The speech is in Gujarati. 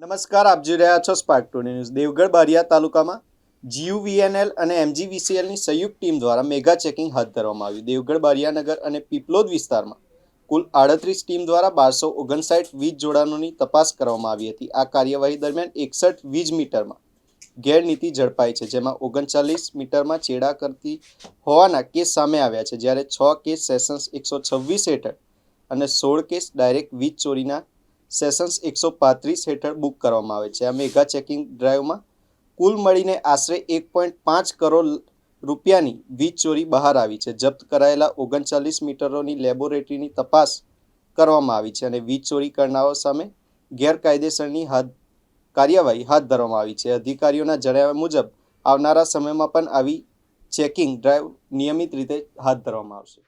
નમસ્કાર, આપ જોઈ રહ્યા છો Spark Today News Devgadh Baria તાલુકામાં જીયુવીએનએલ અને એમજીવીસીએલની સંયુક્ત ટીમ દ્વારા મેગા ચેકિંગ હાથ ધરવામાં આવ્યું. દેવગઢ બારિયાનગર અને પીપલોદ વિસ્તારમાં કુલ આડત્રીસ ટીમ દ્વારા બારસો ઓગણસાઠ વીજ જોડાણોની તપાસ કરવામાં આવી હતી. આ કાર્યવાહી દરમિયાન એકસઠ વીજ મીટરમાં ગેરનીતિ ઝડપાઈ છે, જેમાં ઓગણચાલીસ મીટરમાં ચેડા કરતી હોવાના કેસ સામે આવ્યા છે. જ્યારે છ કેસ સેશન્સ એકસો છવ્વીસ હેઠળ અને સોળ કેસ ડાયરેક્ટ વીજ ચોરીના સેશન્સ એકસો પાંત્રીસ હેઠળ બુક કરવામાં આવે છે. આ મેગા ચેકિંગ ડ્રાઈવમાં કુલ મળીને આશરે એક પોઈન્ટ પાંચ કરોડ રૂપિયાની વીજ ચોરી બહાર આવી છે. જપ્ત કરાયેલા ઓગણચાલીસ મીટરોની લેબોરેટરીની તપાસ કરવામાં આવી છે અને વીજ ચોરી કરનારાઓ સામે ગેરકાયદેસરની હાથ કાર્યવાહી હાથ ધરવામાં આવી છે. અધિકારીઓના જણાવ્યા મુજબ, આવનારા સમયમાં પણ આવી ચેકિંગ ડ્રાઈવ નિયમિત રીતે હાથ ધરવામાં આવશે.